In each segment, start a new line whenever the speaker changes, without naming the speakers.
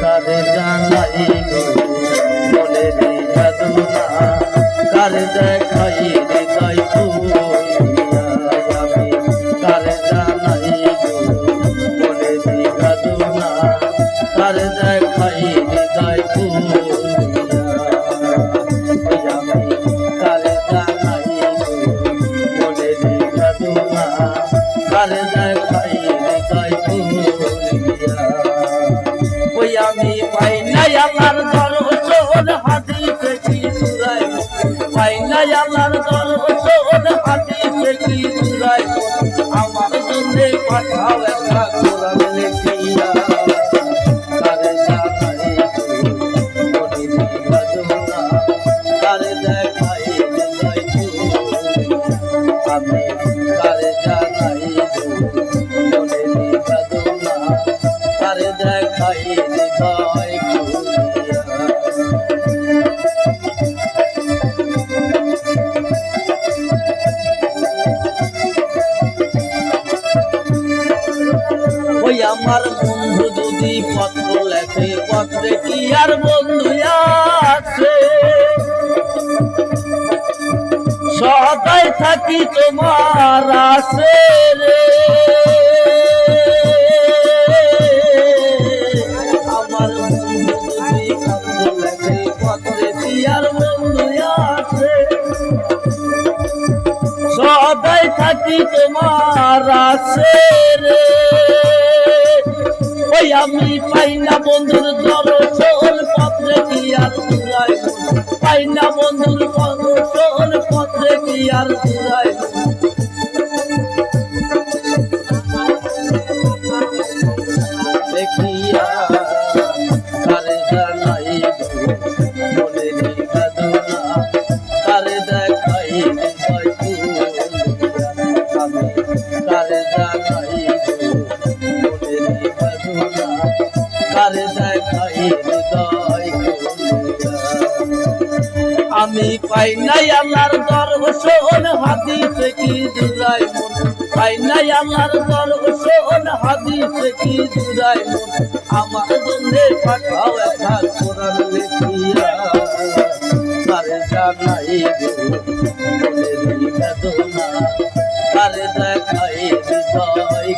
কারে জানাই মনে বেদনা কারে দেখাই হৃদয় আমি কারে জানাই মনে বেদনা কারে দেখাই হৃদয় কারে দেখাই খুলিয়া ওই আমি পাই নাই আল্লাহর দরজোর হাদিসে কি সুরাই পাই নাই আল্লাহর দরজোর হাদিসে কি সুরাই আমার জন্য পাঠাও একটা কোরআন লেখিয়া। কারে জানাই ওই আমার বন্ধু যদি পত্র লেখে, পত্রে কি আর বন্ধু আছে? সদাই থাকি তোমার আছে। থাকি তোমার আছে রে। ওই আমি পাই না বন্ধুর দর্শন পত্রে কি আর তুরাই পাই না বন্ধুর দর্শন পত্রে কি আর তুরাই দেখিয়া আমি পাই নাই আল্লাহর দর্শন হাদিসে কি দুরাই মন। পাই নাই আল্লাহর দর্শন হাদিসে কি দুরাই আমার জন্য পাঠাও একটা কোরআন লেখিয়া। কারে জানাই বেদনা কারে দেখাই হৃদয়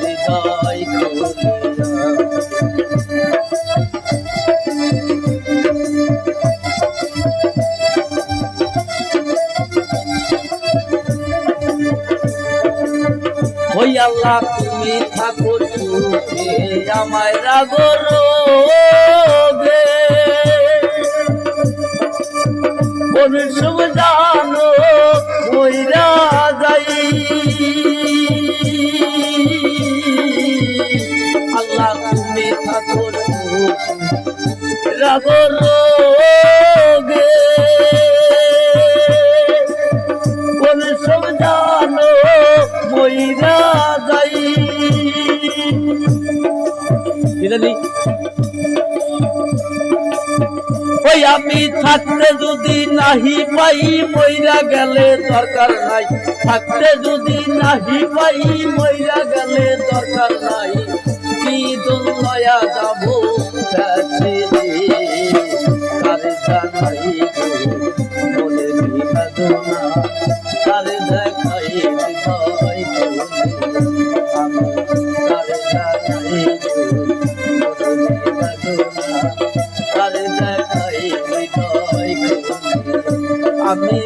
হৃদয় আল্লাহ তুমি থাকো সুখে আমায় রাগো রোগে। ওই আমি থাকতে যদি নাহি পাই, মইরা গেলে দরকার নাই। থাকতে যদি নাহি পাই, মইরা গেলে আমি